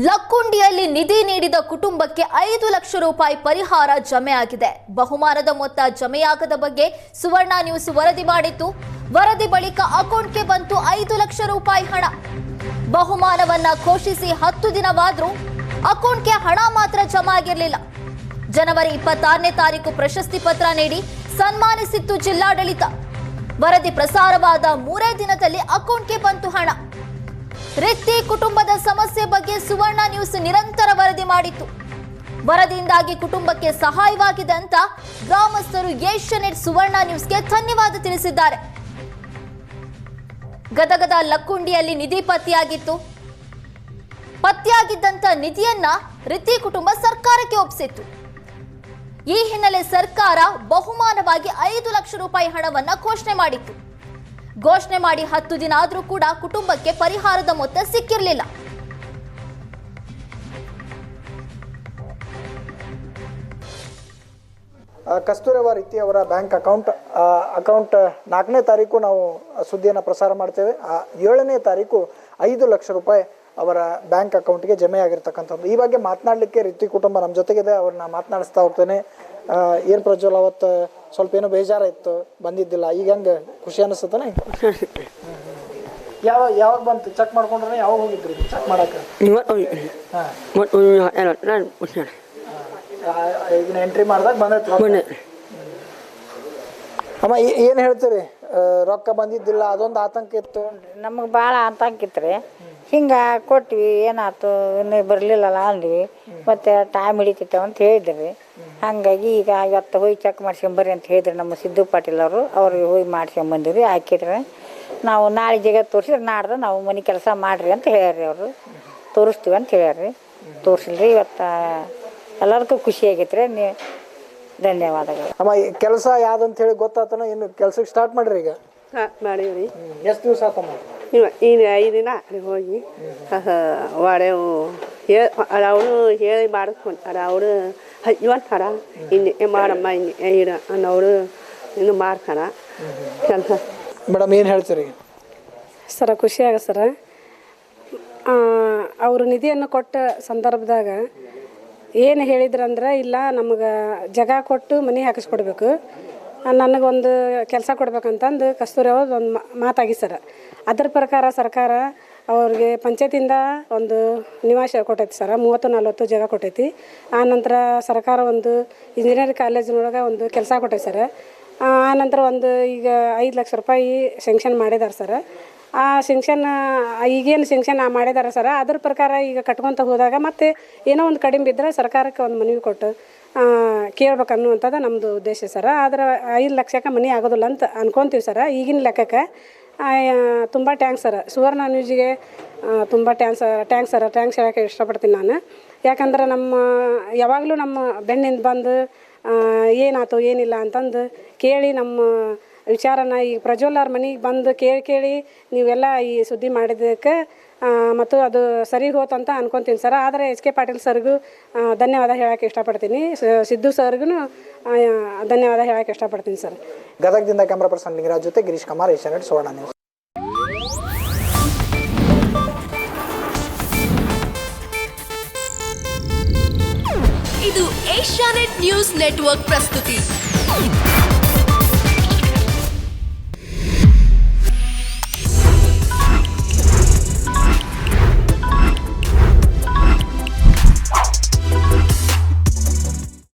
ಲಕ್ಕುಂಡಿಯಲ್ಲಿ ನಿಧಿ ನೀಡಿದ ಕುಟುಂಬಕ್ಕೆ ಐದು ಲಕ್ಷ ರೂಪಾಯಿ ಪರಿಹಾರ ಜಮೆ ಆಗಿದೆ ಬಹುಮಾನದ ಮೊತ್ತ ಜಮೆಯಾಗದ ಬಗ್ಗೆ ಸುವರ್ಣ ನ್ಯೂಸ್ ವರದಿ ಮಾಡಿತ್ತು. ವರದಿ ಬಳಿಕ ಅಕೌಂಟ್ಗೆ ಬಂತು ಐದು ಲಕ್ಷ ರೂಪಾಯಿ ಹಣ. ಬಹುಮಾನವನ್ನ ಘೋಷಿಸಿ ಹತ್ತು ದಿನವಾದ್ರೂ ಅಕೌಂಟ್ಗೆ ಹಣ ಮಾತ್ರ ಜಮಾ ಆಗಿರಲಿಲ್ಲ ಜನವರಿ ಇಪ್ಪತ್ತಾರನೇ ತಾರೀಕು ಪ್ರಶಸ್ತಿ ಪತ್ರ ನೀಡಿ ಸನ್ಮಾನಿಸಿತ್ತು ಜಿಲ್ಲಾಡಳಿತ. ವರದಿ ಪ್ರಸಾರವಾದ ಮೂರೇ ದಿನದಲ್ಲಿ ಅಕೌಂಟ್ಗೆ ಬಂತು ಹಣ. ರಿಕ್ತಿ ಕುಟುಂಬದ ಸಮಸ್ಯೆ ಬಗ್ಗೆ ಸುವರ್ಣ ನ್ಯೂಸ್ ನಿರಂತರ ವರದಿ ಮಾಡಿತ್ತು. ವರದಿಯಿಂದಾಗಿ ಕುಟುಂಬಕ್ಕೆ ಸಹಾಯವಾಗಿದೆ ಅಂತ ಗ್ರಾಮಸ್ಥರು ಏಷ್ಯನೆಟ್ ಸುವರ್ಣ ನ್ಯೂಸ್ಗೆ ಧನ್ಯವಾದ ತಿಳಿಸಿದ್ದಾರೆ. ಗದಗದ ಲಕ್ಕುಂಡಿಯಲ್ಲಿ ನಿಧಿ ಪತ್ತೆಯಾಗಿತ್ತು. ಪತ್ತೆಯಾಗಿದ್ದಂತ ನಿಧಿಯನ್ನ ರಿತಿ ಕುಟುಂಬ ಸರ್ಕಾರಕ್ಕೆ ಒಪ್ಪಿಸಿತ್ತು ಈ ಹಿನ್ನೆಲೆ ಸರ್ಕಾರ ಬಹುಮಾನವಾಗಿ ಐದು ಲಕ್ಷ ರೂಪಾಯಿ ಹಣವನ್ನ ಘೋಷಣೆ ಮಾಡಿತ್ತು. ಘೋಷಣೆ ಮಾಡಿ ಹತ್ತು ದಿನ ಆದರೂ ಕೂಡ ಕುಟುಂಬಕ್ಕೆ ಪರಿಹಾರದ ಮೊತ್ತ ಸಿಕ್ಕಿರಲಿಲ್ಲ. ಆ, ಕಸ್ತೂರಬಾ ರೀತಿ ಅವರ ಬ್ಯಾಂಕ್ ಅಕೌಂಟ್ ಅಕೌಂಟ್ ನಾಲ್ಕನೇ ತಾರೀಕು ನಾವು ಸುದ್ದಿಯನ್ನು ಪ್ರಸಾರ ಮಾಡ್ತೇವೆ. ಆ ಏಳನೇ ತಾರೀಕು ಐದು ಲಕ್ಷ ರೂಪಾಯಿ ಅವರ ಬ್ಯಾಂಕ್ ಅಕೌಂಟ್ಗೆ ಜಮೆ ಆಗಿರ್ತಕ್ಕಂಥದ್ದು ಈ ಬಗ್ಗೆ ಮಾತನಾಡಲಿಕ್ಕೆ ರೀತಿ ಕುಟುಂಬ ನಮ್ಮ ಜೊತೆಗಿದೆ. ಅವ್ರನ್ನ ಮಾತನಾಡಿಸ್ತಾ ಹೋಗ್ತೇನೆ. ಏನು ಪ್ರಜ್ವಲ್ ಅವತ್ತು ಸ್ವಲ್ಪ ಏನೋ ಬೇಜಾರಾಯಿತು ಬಂದಿದ್ದಿಲ್ಲ. ಈಗ ಹೆಂಗೆ? ಖುಷಿ ಅನಿಸ್ತತಾನೆ? ಯಾವ ಯಾವಾಗ ಬಂತು? ಚೆಕ್ ಮಾಡ್ಕೊಂಡ್ರೆ ಯಾವಾಗ ಹೋಗಿದ್ರಿ? ಚೆಕ್ ಮಾಡಕ್ಕೆ? ಇದನ್ನ ಎಂಟ್ರಿ ಮಾಡಿದಾಗ ಬಂದೈತೆ ಅಮ್ಮ ಏನು ಹೇಳ್ತೀರಿ? ರೊಕ್ಕ ಬಂದಿದ್ದಿಲ್ಲ ಅದೊಂದು ಆತಂಕ ಇತ್ತು. ನಮಗೆ ಭಾಳ ಆತಂಕಿತ್ರಿ ಹಿಂಗೆ ಕೊಟ್ವಿ ಏನಾಯ್ತು ಇನ್ನೂ ಬರಲಿಲ್ಲಲ್ಲ ಅಂದ್ವಿ. ಮತ್ತು ಟೈಮ್ ಹಿಡಿತೈತೆ ಅಂತ ಹೇಳಿದ್ರಿ. ಹಾಗಾಗಿ ಈಗ ಇವತ್ತು ಹೋಗಿ ಚೆಕ್ ಮಾಡ್ಸ್ಕೊಂಬರ್ರಿ ಅಂತ ಹೇಳಿದ್ರು ನಮ್ಮ ಸಿದ್ದು ಪಾಟೀಲ್ ಅವರು. ಅವ್ರಿಗೆ ಹೋಗಿ ಮಾಡ್ಸ್ಕೊಂಬಂದಿರಿ ಹಾಕಿದ್ರೆ ನಾವು ನಾಳೆ ಜಗ ತೋರಿಸಿದ್ರೆ ನಾಡ್ದು ನಾವು ಮನೆ ಕೆಲಸ ಮಾಡಿರಿ ಅಂತ ಹೇಳ್ಯಾರಿ ಅವರು. ತೋರಿಸ್ತೀವಿ ಅಂತ ಹೇಳ್ಯಾರಿ ತೋರಿಸಿಲ್ರಿ ಇವತ್ತು ಎಲ್ಲರಿಗೂ ಖುಷಿ ಆಗೈತೆ ರೀ ನೀ ಧನ್ಯವಾದಗಳು. ಅಮ್ಮ ಈ ಕೆಲಸ ಯಾವ್ದಂತ ಹೇಳಿ ಗೊತ್ತಾತನ? ಇನ್ನು ಕೆಲ್ಸಕ್ಕೆ ಸ್ಟಾರ್ಟ್ ಮಾಡ್ರಿ ಈಗ. ಹಾಂ ಮಾಡೀವ್ರಿ. ಎಷ್ಟು ದಿವಸ ಆತಮ್ಮ? ಇವ ಇನ್ನು ಐದು ದಿನ ಅಲ್ಲಿಗೆ ಹೋಗಿ. ವಾಡೆವು ಹೇಳಿ ಅವನು ಹೇಳಿ ಮಾಡಿಸ್ಕೊಂತಾರ ಅವರು ಇವತ್ತಾರ ಇನ್ನು ಮಾಡಮ್ಮ ಇನ್ನು ಇಡ ಅನ್ನೋರು ಇನ್ನು ಮಾಡ್ತಾರ ಕೆಲಸ. ಮೇಡಮ್ ಏನು ಹೇಳ್ತೀರಿ? ಸರ ಖುಷಿಯಾಗ ಸರ. ಅವರು ನಿಧಿಯನ್ನು ಕೊಟ್ಟ ಸಂದರ್ಭದಾಗ ಏನು ಹೇಳಿದ್ರಂದ್ರೆ ಇಲ್ಲ ನಮಗೆ ಜಾಗ ಕೊಟ್ಟು ಮನೆ ಹಾಕಿಸ್ಕೊಡ್ಬೇಕು. ನನಗೊಂದು ಕೆಲಸ ಕೊಡ್ಬೇಕಂತಂದು ಕಸ್ತೂರಿ ಅವ್ರದ್ದು ಒಂದು ಮಾತಾಗಿ ಸರ. ಅದ್ರ ಪ್ರಕಾರ ಸರ್ಕಾರ ಅವ್ರಿಗೆ ಪಂಚಾಯತಿಂದ ಒಂದು ನಿವಾಸ ಕೊಟ್ಟೈತಿ ಸರ, ಮೂವತ್ತು ನಲ್ವತ್ತು ಜಾಗ ಕೊಟ್ಟೈತಿ. ಆ ನಂತರ ಸರ್ಕಾರ ಒಂದು ಇಂಜಿನಿಯರಿಂಗ್ ಕಾಲೇಜಿನೊಳಗೆ ಒಂದು ಕೆಲಸ ಕೊಟ್ಟೈತಿ ಸರ್. ಆ ನಂತರ ಒಂದು ಈಗ ಐದು ಲಕ್ಷ ರೂಪಾಯಿ ಸೆಂಕ್ಷನ್ ಮಾಡಿದ್ದಾರೆ ಸರ್. ಆ ಶೆಂಕ್ಷನ್ ಈಗೇನು ಸೆಂಕ್ಷನ್ ಮಾಡಿದ್ದಾರೆ ಸರ್, ಅದ್ರ ಪ್ರಕಾರ ಈಗ ಕಟ್ಕೊತ ಹೋದಾಗ ಮತ್ತೆ ಏನೋ ಒಂದು ಕಡಿಮೆ ಬಿದ್ದರೆ ಸರ್ಕಾರಕ್ಕೆ ಒಂದು ಮನವಿ ಕೊಟ್ಟು ಕೇಳ್ಬೇಕು ಅನ್ನುವಂಥದ್ದು ನಮ್ಮದು ಉದ್ದೇಶ ಸರ್. ಆದ್ರೆ ಐದು ಲಕ್ಷಕ್ಕೆ ಮನೆ ಆಗೋದಿಲ್ಲ ಅಂತ ಅನ್ಕೊತೀವಿ ಸರ, ಈಗಿನ ಲೆಕ್ಕಕ್ಕೆ. ತುಂಬ ಟ್ಯಾಂಕ್ಸ್ ಸರ್ ಸುವರ್ಣ ನ್ಯೂಸಿಗೆ ತುಂಬ ಟ್ಯಾಂಕ್ಸ್ ಟ್ಯಾಂಕ್ಸ್ ಸರ್ ಟ್ಯಾಂಕ್ಸ್ ಹೇಳೋಕ್ಕೆ ಇಷ್ಟಪಡ್ತೀನಿ ನಾನು. ಯಾಕಂದ್ರೆ ನಮ್ಮ, ಯಾವಾಗಲೂ ನಮ್ಮ ಬೆನ್ನಿಂದ ಬಂದು ಏನಾಯ್ತು, ಏನಿಲ್ಲ ಅಂತಂದು ಕೇಳಿ ನಮ್ಮ ವಿಚಾರನ ಈ ಪ್ರಜ್ವಲ್ ಅವ್ರ ಮನೆಗೆ ಬಂದು ಕೇಳಿ ಕೇಳಿ ನೀವೆಲ್ಲ ಈ ಸುದ್ದಿ ಮಾಡಿದ್ದಕ್ಕೆ ಮತ್ತು ಅದು ಸರಿ ಹೋತಂತ ಅನ್ಕೊತೀನಿ ಸರ್. ಆದರೆ ಎಚ್ ಕೆ ಪಾಟೀಲ್ ಸರ್ಗೂ ಧನ್ಯವಾದ ಹೇಳೋಕ್ಕೆ ಇಷ್ಟಪಡ್ತೀನಿ. ಸಿದ್ದು ಸರ್ಗೂ ಧನ್ಯವಾದ ಹೇಳೋಕ್ಕೆ ಇಷ್ಟಪಡ್ತೀನಿ ಸರ್. ಗದಗದಿಂದ ಕ್ಯಾಮ್ರಾ ಪರ್ಸನ್ ಲಿಂಗರಾಜ್ ಜೊತೆ ಗಿರೀಶ್ ಕುಮಾರ್ ಏಷ್ಯಾನೆಟ್ ಸುವರ್ಣ ನ್ಯೂಸ್. ಇದು ಏಷ್ಯಾನೆಟ್ ನ್ಯೂಸ್ ನೆಟ್ವರ್ಕ್ ಪ್ರಸ್ತುತಿ.